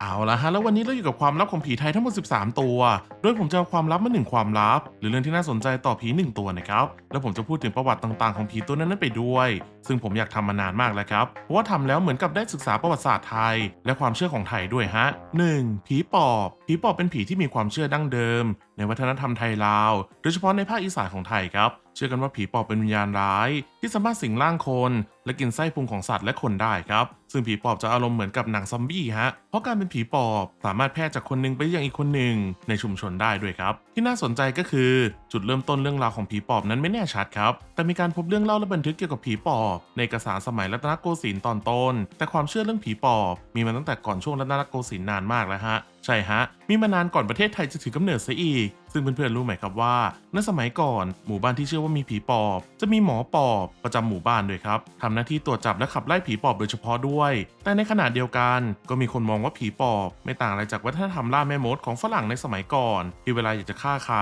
เอาละฮะแล้ววันนี้เราอยู่กับความลับของผีไทยทั้งหมด 13 ตัว โดยผมจะเอาความลับมาหนึ่งความลับ หรือเรื่องที่น่าสนใจต่อผีหนึ่งตัวนะครับ แล้วผมจะพูดถึงประวัติต่างๆของผีตัวนั้นไปด้วย ซึ่งผมอยากทำมานานมากแล้วครับ เพราะว่าทำแล้วเหมือนกับได้ศึกษาประวัติศาสตร์ไทย และความเชื่อของไทยด้วยฮะ 1. ผีปอบ ผีปอบเป็นผีที่มีความเชื่อดั้งเดิม ในวัฒนธรรมไทยลาว โดยเฉพาะในภาคอีสานของไทยครับ เชื่อกันว่าผีปอบเป็นวิญญาณร้าย ที่สามารถสิงร่างคน และกินไส้พุงของสัตว์และคนได้ครับ ซึ่งผีปอบจะอารมณ์เหมือนกับหนังซอมบี้ฮะ เพราะการเป็นผีปอบสามารถแพร่จากคนหนึงไปยังอีกคนหนึ่งในชุมชนได้ด้วยครับ ที่น่าสนใจก็คือจุดเริ่มต้นเรื่องราวของผีปอบนั้นไม่แน่ชัดครับ แต่มีการพบเรื่องเล่าและบันทึกเกี่ยวกับผีปอบ ในเอกสารสมัยรัตนโกสินทร์ตอนต้น แต่ความเชื่อเรื่องผีปอบ มีมาตั้งแต่ก่อนช่วงรัตนโกสินทร์นานมากแล้วฮะ ใช่ฮะ มีมานานก่อนประเทศไทยจะถือกำเนิดซะอีก ซึ่งเพื่อนๆรู้ไหมครับว่าในสมัยก่อนหมู่บ้านที่เชื่อว่ามีผีปอบ จะมีหมอปอบประจำหมู่บ้านด้วยครับทำหน้าที่ตรวจจับและขับไล่ผีปอบโดยเฉพาะด้วย แต่ในขณะเดียวกันก็มีคนมองว่าผีปอบ ไม่ต่างอะไรจากวัฒนธรรมล่าแม่มดของฝรั่งในสมัยก่อน ที่เวลาอยากจะฆ่าใคร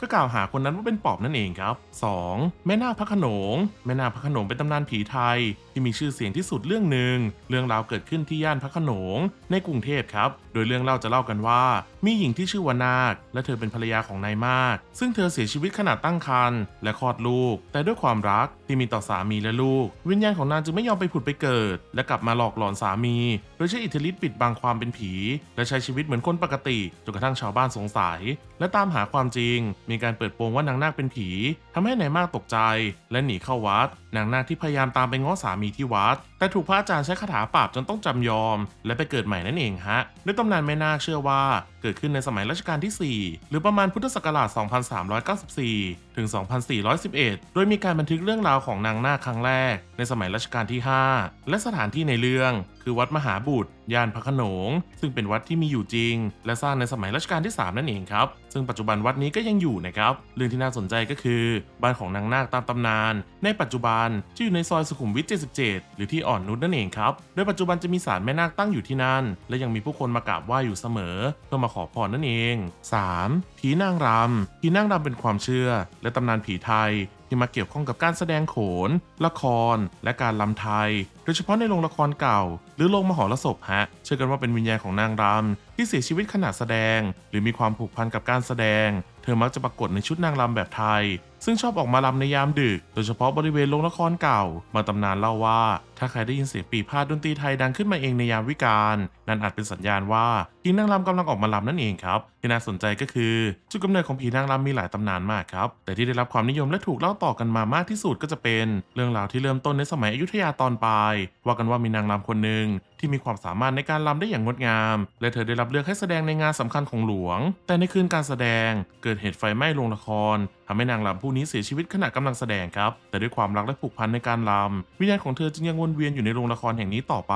ก็กล่าวหาคนนั้นว่าเป็นปอบนั่นเองครับ 2. แม่นาคพระโขนง แม่นาคพระโขนงเป็นตำนานผีไทย ที่มีชื่อเสียงที่สุดเรื่องหนึ่งเรื่องราวเกิดขึ้นที่ย่านพระโขนง ในกรุงเทพครับ โดยเรื่องเล่าจะเล่ากันว่ามีหญิงที่ชื่อว่านาค และเธอเป็นภรรยาของนายมาก ซึ่งเธอเสียชีวิตขณะตั้งครรภ์และคลอดลูก แต่ด้วยความรักที่มีต่อสามีและลูก วิญญาณของนางจึงไม่ยอมไปผุดไปเกิด และกลับมาหลอกหลอนสามี โดยใช้อิทธิฤทธิ์ปิดบังความเป็นผี และใช้ชีวิตเหมือนคนปกติจนกระทั่งชาวบ้านสงสัย และตามหาความจริง มีการเปิดโปงว่านางนาคเป็นผีทำให้นายมากตกใจ และหนีเข้าวัด นางนาคที่พยายามตามไปง้อสามีที่วัดแต่ถูกพระอาจารย์ใช้คาถาปราบจนต้องจำยอม และไปเกิดใหม่นั่นเองฮะด้วยตำนานแม่นาคเชื่อว่า เกิดขึ้นในสมัยรัชกาลที่ 4 หรือประมาณพุทธศักราช 2394 ถึง 2411 โดยมีการบันทึกเรื่องราวของนางนาคครั้งแรก ในสมัยรัชกาลที่ 5 และสถานที่ในเรื่อง คือวัดมหาบุตรย่านพระขนง ซึ่งเป็นวัดที่มีอยู่จริง และสร้างในสมัยรัชกาลที่ 3 นั่นเองครับ ซึ่งปัจจุบันวัดนี้ก็ยังอยู่นะครับ เรื่องที่น่าสนใจก็คือ บ้านของนางนาคตามตำนาน ในปัจจุบันที่อยู่ในซอยสุขุมวิท 77 หรือที่อ่อนนุชนั่นเองครับ โดยปัจจุบันจะมีศาลแม่นาคตั้งอยู่ที่นั่น และยังมีผู้คนมากราบไหว้อยู่เสมอ เพื่อมาขอพรนั่นเอง 3. ผีนางรำผีนางรำเป็นความเชื่อ และตำนานผีไทยที่มาเกี่ยวข้องกับการแสดงโขน ละคร และการลำไทย โดยเฉพาะในโรงละครเก่า หรือโรงมหรสพฮะ เชื่อกันว่าเป็นวิญญาณของนางรำ ที่เสียชีวิตขณะแสดง หรือมีความผูกพันกับการแสดง เธอมักจะปรากฏในชุดนางรำแบบไทย ซึ่งชอบออกมาลำในยามดึก โดยเฉพาะบริเวณโรงละครเก่า มาตำนานเล่าว่า ถ้าใครได้ยินเสียงปีพาดดนตรีไทยดังขึ้นมาเองในยามวิกาลนั่นอาจเป็นสัญญาณว่าผีนางรำกำลังออกมาลำนั่นเองครับที่น่าสนใจก็คือ จุดกำเนิดของผีนางรำมีหลายตำนานมากครับ แต่ที่ได้รับความนิยมและถูกเล่าต่อกันมามากที่สุดก็จะเป็น เรื่องราวที่เริ่มต้นในสมัยอยุธยาตอนปลายว่ากันว่ามีนางรำคนหนึ่งที่มีความสามารถในการรำได้อย่างงดงาม และเธอได้รับเลือกให้แสดงในงานสำคัญของหลวง แต่ในคืนการแสดงเกิดเหตุไฟไหม้โรงละคร ทำให้นางรำผู้นี้เสียชีวิตขณะกำลังแสดงครับ แต่ด้วยความรักและผูกพันในการรำวิญญาณของเธอจึงยังวนเวียนอยู่ในโรงละครแห่งนี้ต่อไป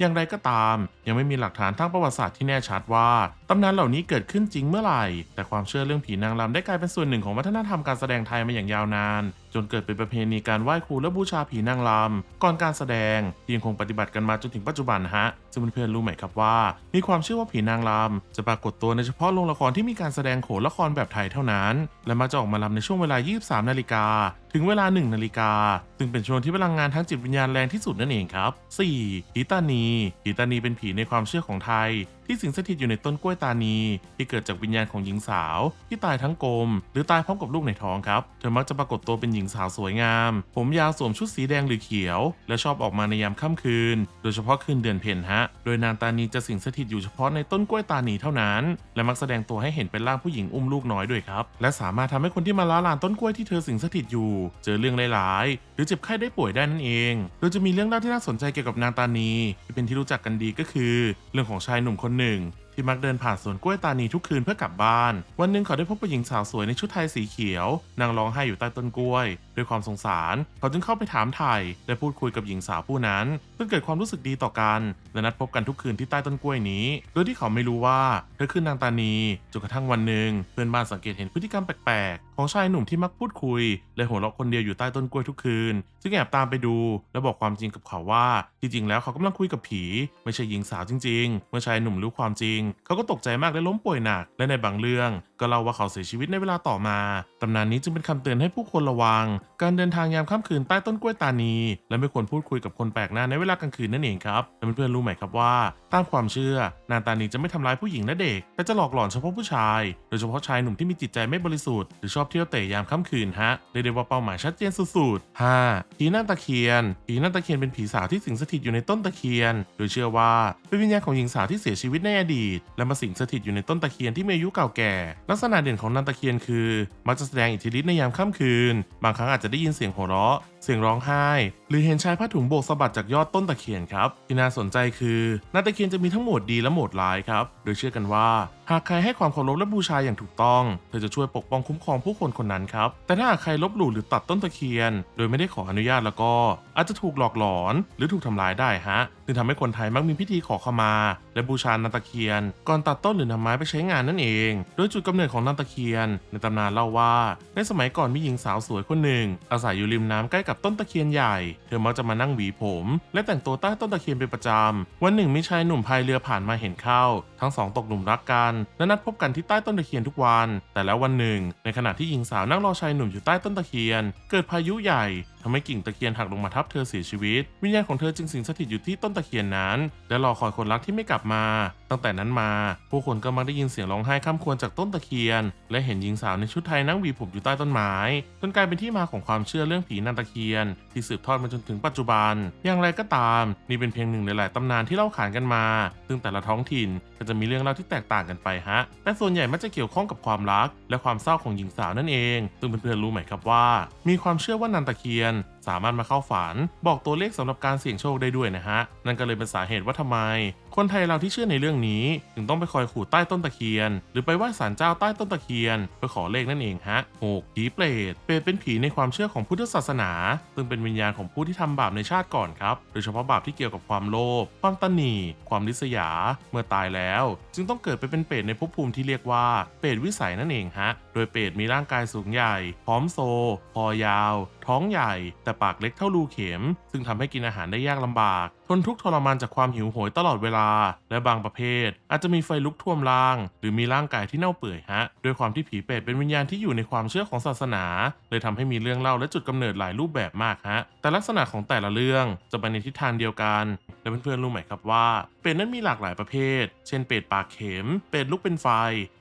อย่างไรก็ตาม ยังไม่มีหลักฐานทางประวัติศาสตร์ที่แน่ชัดว่าตำนานเหล่านี้เกิดขึ้นจริงเมื่อไหร่ แต่ความเชื่อเรื่องผีนางรำได้กลายเป็นส่วนหนึ่งของวัฒนธรรมการแสดงไทยมาอย่างยาวนาน จนเกิดเป็นประเพณีการไหว้ครูและบูชาผีนางรำก่อนการแสดงที่ยังคงปฏิบัติกันมาจนถึงปัจจุบันฮะซึ่งเพื่อนๆรู้ไหมครับว่า มีความเชื่อว่าผีนางรำจะปรากฏตัวในเฉพาะโรงละครที่มีการแสดงโขนละครแบบไทยเท่านั้น และมักจะออกมาลำในช่วงเวลา 23 นาฬิกาถึงเวลา 1 นาฬิกา ซึ่งเป็นช่วงที่พลังงานทั้งจิตวิญญาณแรงที่สุดนั่นเองครับ 4. ผีตานีผีตานีเป็นผีในความเชื่อของไทย ที่สิงสถิตอยู่ในต้นกล้วยตานี ที่เกิดจากวิญญาณของหญิงสาว ที่ตายทั้งกลม หรือตายพร้อมกับลูกในท้องครับ เธอมักจะปรากฏตัวเป็นหญิงสาวสวยงาม ผมยาวสวมชุดสีแดงหรือเขียว และชอบออกมาในยามค่ำคืน โดยเฉพาะคืนเดือนเพ็ญฮะ โดยนางตานีจะสิงสถิตอยู่เฉพาะในต้นกล้วยตานีเท่านั้น และมักแสดงตัวให้เห็นเป็นร่างผู้หญิงอุ้มลูกน้อยด้วยครับ และสามารถทำให้คนที่มาล้าลานต้นกล้วยที่เธอสิงสถิตอยู่เจอเรื่องร้ายๆหรือเจ็บไข้ได้ป่วยได้นั่นเอง โดยจะมีเรื่องเล่าที่น่าสนใจเกี่ยวกับนางตานีที่เป็นที่รู้จักกันดีก็คือ เรื่องของชายหนุ่มคนหนึ่งที่มักเดินผ่านสวนกล้วยตานีทุกคืนเพื่อกลับบ้าน วันหนึ่งเขาได้พบกับหญิงสาวสวยในชุดไทยสีเขียว นางร้องไห้อยู่ใต้ต้นกล้วย ด้วยความสงสาร เขาจึงเข้าไปถามไถ่และพูดคุยกับหญิงสาวผู้นั้นจนเกิดความรู้สึกดีต่อกัน และนัดพบกันทุกคืนที่ใต้ต้นกล้วยนี้ โดยที่เขาไม่รู้ว่าเธอคือนางตานีจนกระทั่งวันหนึ่งเพื่อนบ้านสังเกตเห็นพฤติกรรมแปลก ของชายหนุ่มที่มักพูดคุย และหัวเราะคนเดียวอยู่ใต้ต้นกล้วยทุกคืน จึงแอบตามไปดู และบอกความจริงกับเขาว่า จริงๆแล้วเขากำลังคุยกับผี ไม่ใช่หญิงสาวจริง ๆ เมื่อชายหนุ่มรู้ความจริง เขาก็ตกใจมากและล้มป่วยหนัก และในบางเรื่อง ก็เล่าว่าเขาเสียชีวิตในเวลาต่อมาตำนานนี้จึงเป็นคำเตือนให้ผู้คนระวัง การเดินทางยามค่ำคืนใต้ต้นกล้วยตานี และไม่ควรพูดคุยกับคนแปลกหน้าในเวลากลางคืนนั่นเองครับและเพื่อนๆรู้ไหมครับว่าตามความเชื่อ นางตานีจะไม่ทำร้ายผู้หญิงและเด็ก แต่จะหลอกหลอนเฉพาะผู้ชาย โดยเฉพาะชายหนุ่มที่มีจิตใจไม่บริสุทธิ์หรือชอบเที่ยวเตะยามค่ำคืนฮะเรียกได้ว่าเป้าหมายชัดเจนสุดๆ 5. ผีนั่งตะเคียนผีนั่งตะเคียนเป็นผีสาวที่สิงสถิตอยู่ในต้นตะเคียน โดยเชื่อว่าเป็นวิญญาณของหญิงสาวที่เสียชีวิตในอดีต และมาสิงสถิตอยู่ในต้นตะเคียนที่มีอายุเก่าแก่ ลักษณะเด่นของนางตะเคียนคือ มักจะแสดงอิทธิฤทธิ์ในยามค่ำคืน บางครั้งอาจจะได้ยินเสียงหัวเราะเสียงร้องไห้ หรือเห็นชายผ้าถุงโบกสะบัดจากยอดต้นตะเคียนครับที่น่าสนใจคือนาตะเคียนจะมีทั้งโหมดดีและโหมดร้ายครับ โดยเชื่อกันว่า หากใครให้ความเคารพและบูชาอย่างถูกต้อง เธอจะช่วยปกป้องคุ้มครองผู้คนคนนั้นครับ แต่ถ้าหากใครลบหลู่หรือตัดต้นตะเคียน โดยไม่ได้ขออนุญาตแล้วก็ อาจจะถูกหลอกหลอน หรือถูกทำร้ายได้ฮะจึงทำให้คนไทยมักมีพิธีขอขมา และบูชานางตะเคียน ก่อนตัดต้นหรือนำไม้ไปใช้งานนั่นเอง โดยจุดกำเนิดของนางตะเคียน ในตำนานเล่าว่า ในสมัยก่อนมีหญิงสาวสวยคนหนึ่ง อาศัยอยู่ริมน้ำใกล้กับต้นตะเคียนใหญ่ เธอมักจะมานั่งหวีผม และแต่งตัวใต้ต้นตะเคียนเป็นประจำวันหนึ่งมีชายหนุ่มพายเรือผ่านมาเห็นเข้า ทั้งสองตกหลุมรักกันและนัดพบกันที่ใต้ต้นตะเคียนทุกวัน แต่แล้ววันหนึ่ง ในขณะที่หญิงสาวนั่งรอชายหนุ่มอยู่ใต้ต้นตะเคียน เกิดพายุใหญ่ทำให้กิ่งตะเคียนหักลงมาทับเธอเสียชีวิต วิญญาณของเธอจึงสิงสถิตอยู่ที่ต้นตะเคียนนั้น และรอคอยคนรักที่ไม่กลับมา ตั้งแต่นั้นมา ผู้คนก็มักได้ยินเสียงร้องไห้ข้ามควรจากต้นตะเคียน และเห็นหญิงสาวในชุดไทยนั่งหวีผมอยู่ใต้ต้นไม้จนกลายเป็นที่มาของความเชื่อเรื่องผีนางตะเคียน ที่สืบทอดมาจนถึงปัจจุบัน อย่างไรก็ตาม นี่เป็นเพียงหนึ่งในหลายตำนานที่เล่าขานกันมา ซึ่งแต่ละท้องถิ่นก็จะมีเรื่องเล่าที่แตกต่างกันไปฮะ แต่ส่วนใหญ่มักจะเกี่ยวข้องกับความรัก และความเศร้าของหญิงสาวนั่นเอง ซึ่งเพื่อนๆรู้ไหมครับว่า มีความเชื่อว่านางตะเคียนสามารถมาเข้าฝัน บอกตัวเลขสำหรับการเสี่ยงโชคได้ด้วยนะฮะ นั่นก็เลยเป็นสาเหตุว่าทำไม คนไทยเราที่เชื่อในเรื่องนี้ ถึงต้องไปคอยขูดใต้ต้นตะเคียน หรือไปไหว้ศาลเจ้าใต้ต้นตะเคียนเพื่อขอเลขนั่นเองฮะโหกผีเปรตเปรตเป็นผีในความเชื่อของพุทธศาสนา ซึ่งเป็นวิญญาณของผู้ที่ทำบาปในชาติก่อนครับโดยเฉพาะบาปที่เกี่ยวกับความโลภความตนีความริษยา เมื่อตายแล้ว จึงต้องเกิดไปเป็นเปรตในภพภูมิที่เรียกว่าเปรตวิสัยนั่นเองฮะโดยเปรตมีร่างกายสูงใหญ่พร้อมโซ คอยาว ท้องใหญ่ แต่ปากเล็กเท่ารูเข็ม ซึ่งทำให้กินอาหารได้ยากลำบาก นทุกข์ทรมานจากความหิวโหยตลอดเวลา และบางประเภท อาจจะมีไฟลุกท่วมร่าง หรือมีร่างกายที่เน่าเปื่อยฮะด้วยความที่ผีเปรตเป็นวิญญาณที่อยู่ในความเชื่อของศาสนา เลยทำให้มีเรื่องเล่าและจุดกำเนิดหลายรูปแบบมากฮะแต่ลักษณะของแต่ละเรื่องจะไปในทิศทางเดียวกัน และเพื่อนๆรู้ไหมครับว่าเป็ดนั้นมีหลากหลายประเภท เช่นเป็ดปากเข็ม เป็ดลุกเป็นไฟ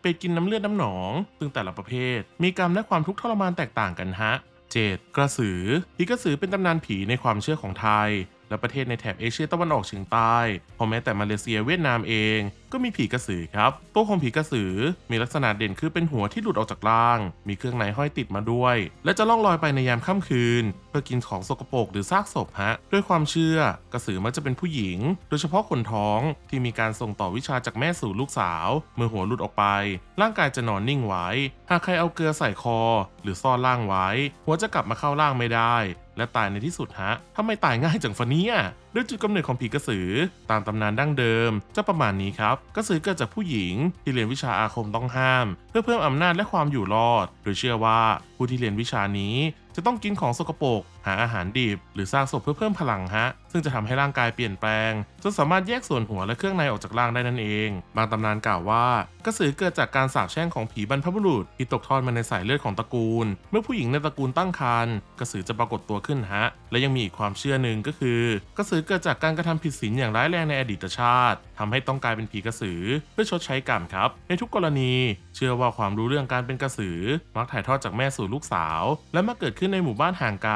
เป็ดกินน้ำเลือดน้ำหนอง ซึ่งแต่ละประเภท มีกรรมและความทุกข์ทรมานแตกต่างกันฮะ 7. กระสือผีกระสือเป็นตำนานผีในความเชื่อของไทย และประเทศในแถบเอเชียตะวันออกเฉียงใต้พราะแม้แต่มาเลเซียเวียดนามเอง ก็มีผีกระสือครับ ตัวของผีกระสือมีลักษณะเด่นคือเป็นหัวที่หลุดออกจากร่าง มีเครื่องในห้อยติดมาด้วย และจะล่องลอยไปในยามค่ำคืน เพื่อกินของสกปรกหรือซากศพฮะ ด้วยความเชื่อกระสือมักจะเป็นผู้หญิง โดยเฉพาะคนท้องที่มีการส่งต่อวิชาจากแม่สู่ลูกสาว เมื่อหัวหลุดออกไป ร่างกายจะนอนนิ่งไว้ หากใครเอาเกลือใส่คอ หรือซ่อนร่างไว้ หัวจะกลับมาเข้าร่างไม่ได้ และตายในที่สุดฮะทำไมตายง่ายจังฟะเนี่ยด้วยจุดกำเนิดของผีกระสือ ตามตำนานดั้งเดิม จะประมาณนี้ครับ กระสือเกิดจากผู้หญิง ที่เรียนวิชาอาคมต้องห้าม เพื่อเพิ่มอำนาจและความอยู่รอด โดยเชื่อว่าผู้ที่เรียนวิชานี้จะต้องกินของสกปรก หาอาหารดิบ หรือสร้างศพเพื่อเพิ่มพลังฮะ ซึ่งจะทำให้ร่างกายเปลี่ยนแปลง จนสามารถแยกส่วนหัวและเครื่องในออกจากร่างได้นั่นเอง บางตำนานกล่าวว่า กระสือเกิดจากการสาปแช่งของผีบรรพบุรุษที่ตกทอดมาในสายเลือดของตระกูล เมื่อผู้หญิงในตระกูลตั้งครรภ์กระสือจะปรากฏตัวขึ้นฮะ และยังมีอีกความเชื่อหนึ่งก็คือกระสือเกิดจากการกระทำผิดศีลอย่างร้ายแรงในอดีตชาติ ทำให้ต้องกลายเป็นผีกระสือ เพื่อชดใช้กรรมครับ ในทุกกรณี เชื่อว่าความรู้เรื่องการเป็นกระสือ มักถ่ายทอดจากแม่สู่ลูกสาว และมาเกิดขึ้นในหมู่บ้านห่างไกล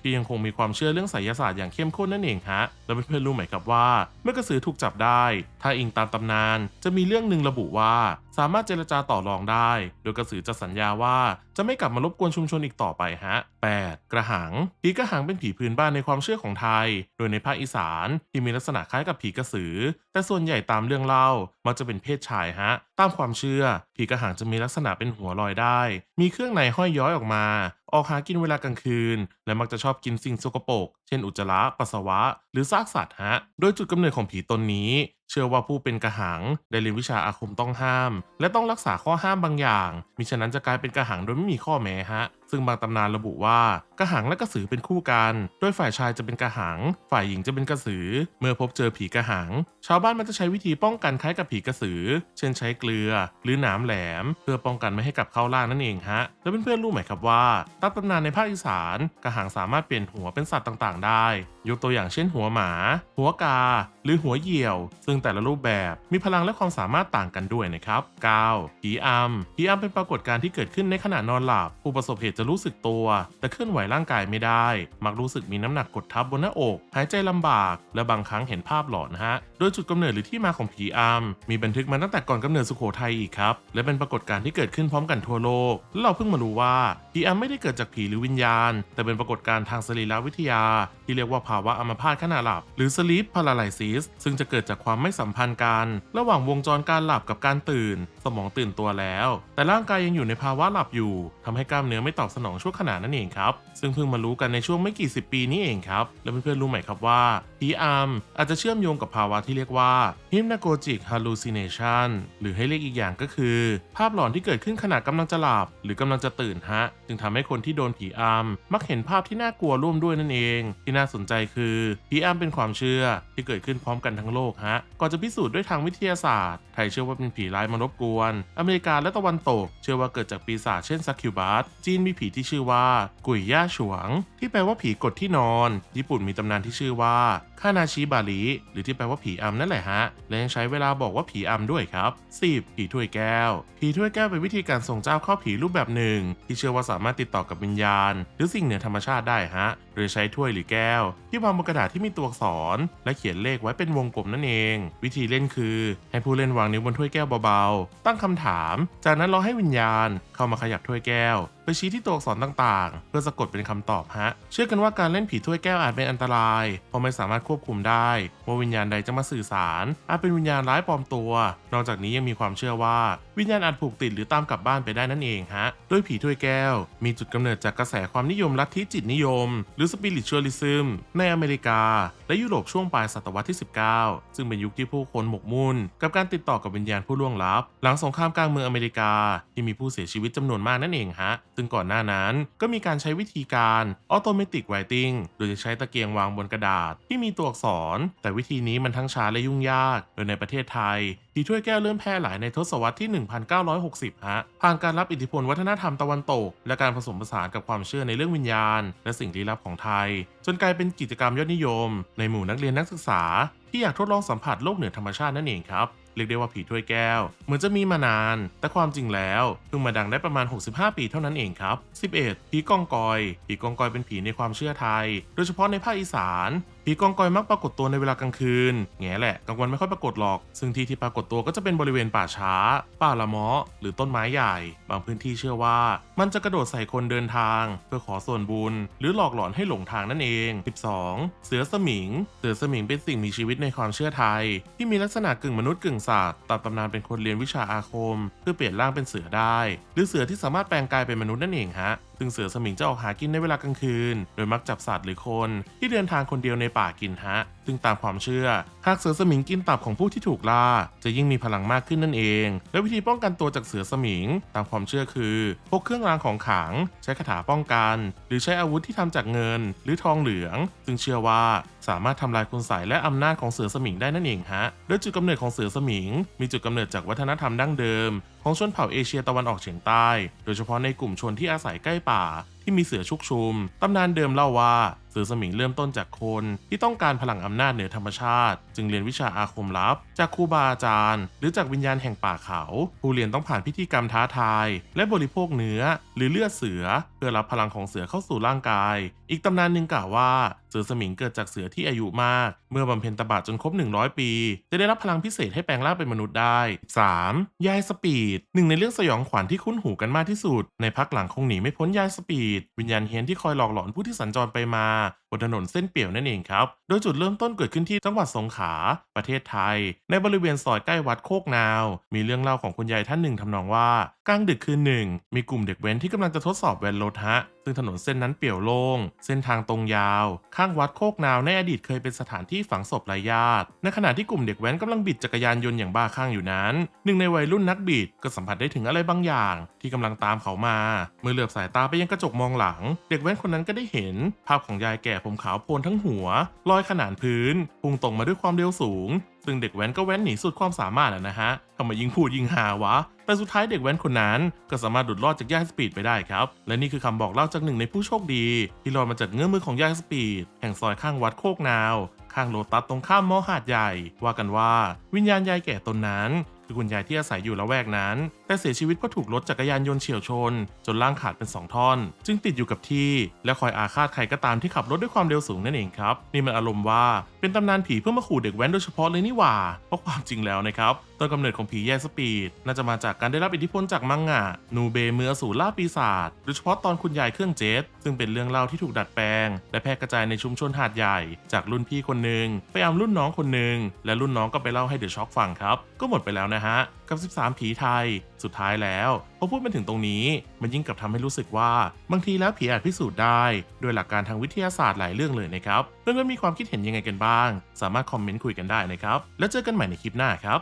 ที่ยังคงมีความเชื่อเรื่องไสยศาสตร์อย่างเข้มข้นนั่นเองฮะ แล้วเพื่อนๆรู้ไหมครับว่า เมื่อกระสือถูกจับได้ ถ้าอิงตามตำนาน จะมีเรื่องหนึ่งระบุว่า สามารถเจรจาต่อรองได้ โดยกระสือจะสัญญาว่าจะไม่กลับมารบกวนชุมชนอีกต่อไปฮะ 8. กระหัง ผีกระหังเป็นผีพื้นบ้านในความเชื่อของไทย โดยในภาคอีสานที่มีลักษณะคล้ายกับผีกระสือ แต่ส่วนใหญ่ตามเรื่องเล่ามักจะเป็นเพศชายฮะ ตามความเชื่อ ผีกระหังจะมีลักษณะเป็นหัวลอยได้ มีเครื่องในห้อยย้อยออกมา ออกหากินเวลากลางคืน และมักจะชอบกินสิ่งสกปรกเช่นอุจจาระปัสสาวะ หรือซากสัตว์ฮะ โดยจุดกำเนิดของผีตนนี้ เชื่อว่าผู้เป็นกระหัง ได้เรียนวิชาอาคมต้องห้าม และต้องรักษาข้อห้ามบางอย่างมิฉะนั้นจะกลายเป็นกระหังโดยไม่มีข้อแม้ฮะ ซึ่งบางตำนานระบุว่ากระหังและกระสือเป็นคู่กัน โดยฝ่ายชายจะเป็นกระหัง ฝ่ายหญิงจะเป็นกระสือ เมื่อพบเจอผีกระหัง ชาวบ้านมันจะใช้วิธีป้องกันคล้ายกับผีกระสือ เช่นใช้เกลือ หรือหนามแหลม เพื่อป้องกันไม่ให้กลับเข้าล่างนั่นเองฮะ แล้วเพื่อนๆรู้ไหมครับว่าตามตำนานในภาคอีสานกระหังสามารถเปลี่ยนหัวเป็นสัตว์ต่างๆได้ ยกตัวอย่างเช่นหัวหมา หัวกา หรือหัวเหยี่ยว ซึ่งแต่ละรูปแบบมีพลังและความสามารถต่างกันด้วยนะครับ 9. ผีอำผีอำเป็นปรากฏการณ์ที่เกิดขึ้นในขณะนอนหลับ ผู้ประสบเหตุจะรู้สึกตัว แต่เคลื่อนไหวร่างกายไม่ได้ มักรู้สึกมีน้ำหนักกดทับบนหน้าอก หายใจลำบาก และบางครั้งเห็นภาพหลอนนะฮะ โดยจุดกำเนิดหรือที่มาของผีอำมีบันทึกมาตั้งแต่ก่อนกำเนิดสุโขทัยอีกครับและเป็นปรากฏการณ์ที่เกิดขึ้นพร้อมกันทั่วโลกและเราเพิ่งมารู้ว่าผีอำไม่ได้เกิดจากผีหรือวิญญาณ แต่เป็นปรากฏการณ์ทางสรีรวิทยา아ที่เรียกว่าภาวะอัมพาตขณะหลับ หรือ sleep paralysis ซึ่งจะเกิดจากความไม่สัมพันธ์กัน ระหว่างวงจรการหลับกับการตื่น สมองตื่นตัวแล้ว แต่ร่างกายยังอยู่ในภาวะหลับอยู่ทำให้กล้ามเนื้อไม่ตอบสนองชั่วขณะนั่นเองครับ ซึ่งเพิ่งมารู้กันในช่วงไม่กี่สิบปีนี้เองครับ แล้วเพื่อนๆรู้ไหมครับว่าผีอามอาจจะเชื่อมโยงกับภาวะที่เรียกว่า hypnagogic hallucination หรือให้เรียกอีกอย่างก็คือ ภาพหลอนที่เกิดขึ้นขณะกำลังจะหลับ หรือกำลังจะตื่นฮะ จึงทำให้คนที่โดนผีอามมักเห็นภาพที่น่ากลัวร่วมด้วยนั่นเองที่น่าสนใจคือผีอามเป็นความเชื่อที่เกิดขึ้นพร้อมกันทั้งโลกฮะก่อนจะพิสูจน์ด้วยทางวิทยาศาสตร์ ไทยเชื่อว่าเป็นผีร้ายมารบกวน อเมริกาและตะวันตก เชื่อว่าเกิดจากปีศาจเช่นซักคิวบัสจีนมีผีที่ชื่อว่า กุยย่าฉวง ที่แปลว่าผีกดที่นอน ญี่ปุ่นมีตำนานที่ชื่อว่าคานาชิบาริหรือที่แปลว่าผีอำนั่นแหละฮะ และยังใช้เวลาบอกว่าผีอำด้วยครับ 10. ผีถ้วยแก้ว ผีถ้วยแก้วเป็นวิธีการส่งเจ้าเข้าผีรูปแบบหนึ่ง ที่เชื่อว่าสามารถติดต่อกับวิญญาณ หรือสิ่งเหนือธรรมชาติได้ฮะ หรือใช้ถ้วยหรือแก้ว ที่วางบนกระดาษที่มีตัวอักษร และเขียนเลขไว้เป็นวงกลมนั่นเอง วิธีเล่นคือ ให้ผู้เล่นวางนิ้วบนถ้วยแก้วเบาๆ ตั้งคำถาม จากนั้นรอให้วิญญาณ เข้ามาขยับถ้วยแก้วไปชี้ที่ตัวอักษรต่างๆ เพื่อสะกดเป็นคำตอบฮะ เชื่อกันว่าการเล่นผีถ้วยแก้วอาจเป็นอันตราย เพราะไม่สามารถควบคุมได้ว่าวิญญาณใดจะมาสื่อสาร อาจเป็นวิญญาณร้ายปลอมตัว นอกจากนี้ยังมีความเชื่อว่า วิญญาณอาจผูกติดหรือตามกลับบ้านไปได้นั่นเองฮะ โดยผีถ้วยแก้ว มีจุดกำเนิดจากกระแสความนิยมลัทธิจิตนิยม หรือสปิริตชัวลิซึมในอเมริกา และยุโรปช่วงปลายศตวรรษที่ 19 ซึ่งเป็นยุคที่ผู้คนหมกมุ่น กับการติดต่อกับวิญญาณผู้ล่วงลับ หลังสงครามกลางเมืองอเมริกา ที่มีผู้เสียชีวิตจำนวนมากนั่นเองฮะซึ่งก่อนหน้านั้นก็มีการใช้วิธีการออโตเมติกไวติ้งโดยจะใช้ตะเกียงวางบนกระดาษที่มีตัวอักษร แต่วิธีนี้มันทั้งช้าและยุ่งยาก โดยในประเทศไทย ผีถ้วยแก้วเริ่มแพร่หลายในทศวรรษที่ 1960 ฮะ ผ่านการรับอิทธิพลวัฒนธรรมตะวันตก และการผสมผสานกับความเชื่อในเรื่องวิญญาณ และสิ่งลี้ลับของไทย จนกลายเป็นกิจกรรมยอดนิยม ในหมู่นักเรียนนักศึกษา ที่อยากทดลองสัมผัสโลกเหนือธรรมชาตินั่นเองครับเรียกได้ว่าผีถ้วยแก้ว เหมือนจะมีมานาน แต่ความจริงแล้วเพิ่งมาดังได้ประมาณ 65 ปีเท่านั้นเองครับ 11. ผีกองกอย ผีกองกอยเป็นผีในความเชื่อไทย โดยเฉพาะในภาคอีสาน ผีกองกอยมักปรากฏตัวในเวลากลางคืนแง่แหละกลางวันไม่ค่อยปรากฏหรอก ซึ่งที่ที่ปรากฏตัวก็จะเป็นบริเวณป่าช้า ป่าละเมาะหรือต้นไม้ใหญ่ บางพื้นที่เชื่อว่า มันจะกระโดดใส่คนเดินทาง เพื่อขอส่วนบุญ หรือหลอกหลอนให้หลงทางนั่นเอง 12. เสือสมิง เสือสมิงเป็นสิ่งมีชีวิตในความเชื่อไทย ที่มีลักษณะกึ่งมนุษย์กึ่งสัตว์ตามตำนานเป็นคนเรียนวิชาอาคม เพื่อเปลี่ยนร่างเป็นเสือได้ หรือเสือที่สามารถแปลงกายเป็นมนุษย์นั่นเองฮะ ซึ่งเสือสมิงจะออกหากินในเวลากลางคืน โดยมักจับสัตว์หรือคนที่เดินทางคนเดียวในป่ากินฮะ ซึ่งตามความเชื่อ หากเสือสมิงกินตับของผู้ที่ถูกล่า จะยิ่งมีพลังมากขึ้นนั่นเอง และวิธีป้องกันตัวจากเสือสมิง ตามความเชื่อคือ พกเครื่องรางของขลัง ใช้คาถาป้องกัน หรือใช้อาวุธที่ทำจากเงิน หรือทองเหลือง ซึ่งเชื่อว่า สามารถทำลายคุณสายและอำนาจของเสือสมิงได้นั่นเองฮะ โดยจุดกำเนิดของเสือสมิง มีจุดกำเนิดจากวัฒนธรรมดั้งเดิม ของชนเผ่าเอเชียตะวันออกเฉียงใต้ โดยเฉพาะในกลุ่มชนที่อาศัยใกล้ป่า ที่มีเสือชุกชุม ตำนานเดิมเล่าว่า สือสมิงเริ่มต้นจากคนที่ต้องการพลังอำนาจเหนือธรรมชาติ จึงเรียนวิชาอาคมลับ จากครูบาอาจารย์ หรือจากวิญญาณแห่งป่าเขา ผู้เรียนต้องผ่านพิธีกรรมท้าทาย และบริโภคเนื้อ หรือเลือดเสือ เพื่อรับพลังของเสือเข้าสู่ร่างกาย อีกตำนานหนึ่งกล่าวว่าเสือสมิงเกิดจากเสือที่อายุมาก เมื่อบำเพ็ญตบะจนครบ 100 ปี จะได้รับพลังพิเศษให้แปลงร่างเป็นมนุษย์ได้ 3. ยายสปีดหนึ่งในเรื่องสยองขวัญที่คุ้นหูกันมากที่สุด ในพักหลังคงหนีไม่พ้นยายสปีดวิญญาณเฮียนที่คอยหลอกหลอนผู้ที่สัญจรไปมาบบ นถนนเส้นเปี่ยวนั่นเองครับ โดยจุดเริ่มต้นเกิดขึ้นที่จังหวัดสงขลาประเทศไทย ในบริเวณซอยใกล้วัดโคกนาว มีเรื่องเล่าของคุณยายท่านหนึ่งทำนองว่ากลางดึกคืนหนึ่ง มีกลุ่มเด็กแว้นที่กำลังจะทดสอบแวนรถฮะซึ่งถนนเส้นนั้นเปี่ยวโล่ง เส้นทางตรงยาว ข้างวัดโคกนาวในอดีตเคยเป็นสถานที่ฝังศพไร้ญาติ ในขณะที่กลุ่มเด็กแว้นกำลังบิดจักรยานยนต์อย่างบ้าคลั่งอยู่นั้น หนึ่งในวัยรุ่นนักบิดก็สัมผัสได้ถึงอะไรบางอย่าง ที่กำลังตามเขามา เมื่อเหลือบสายตาไปยังกระจกมองหลัง เด็กแว้นคนนั้นก็ได้เห็น ภาพของยายแก่ผมขาวโพลนทั้งหัว ลอยขนานพื้น พุ่งตรงมาด้วยความเร็วสูง ซึ่งเด็กแว้นก็แว้นหนีสุดความสามารถอะนะฮะทำไมยิงพูดยิงหาวะ แต่สุดท้ายเด็กแว้นคนนั้น ก็สามารถดุดรอดจากย่าสปีดไปได้ครับ และนี่คือคำบอกเล่าจากหนึ่งในผู้โชคดี ที่รอดมาจากเงื้อมือของย่าสปีด แห่งซอยข้างวัดโคกนาว ข้างโลตัสตรงข้ามมอหาดใหญ่ ว่ากันว่า วิญญาณยายแก่ตนนั้น คือคุณยายที่อาศัยอยู่ละแวกนั้นแต่เสียชีวิตเพราะถูกรถจักรยานยนต์เฉียวชน จนร่างขาดเป็นสองท่อน จึงติดอยู่กับที่ และคอยอาฆาตใครก็ตามที่ขับรถด้วยความเร็วสูงนั่นเองครับ นี่มันอารมณ์ว่าเป็นตำนานผีเพื่อมาขู่เด็กแว้นโดยเฉพาะเลยนี่หว่า เพราะความจริงแล้วนะครับต้นกำเนิดของผีแย่สปีด น่าจะมาจากการได้รับอิทธิพลจากมังงะนูเบเมือสูรล่าปีศาจโดยเฉพาะตอนคุณยายเครื่องเจ็ตซึ่งเป็นเรื่องเล่าที่ถูกดัดแปลง และแพร่กระจายในชุมชนหาดใหญ่ จากรุ่นพี่คนหนึ่งไปอำรุ่นน้องคนหนึ่งและรุ่นน้องก็ไปเล่าให้เดอะช็อกฟังครับ ก็หมดไปแล้วนะฮะกับ 13 ผีไทยสุดท้ายแล้วพอพูดมาถึงตรงนี้มันยิ่งกลับทำให้รู้สึกว่า บางทีแล้วผีอาจพิสูจน์ได้ โดยหลักการทางวิทยาศาสตร์หลายเรื่องเลยนะครับเพื่อนๆมีความคิดเห็นยังไงกันบ้าง สามารถคอมเมนต์คุยกันได้นะครับ แล้วเจอกันใหม่ในคลิปหน้าครับ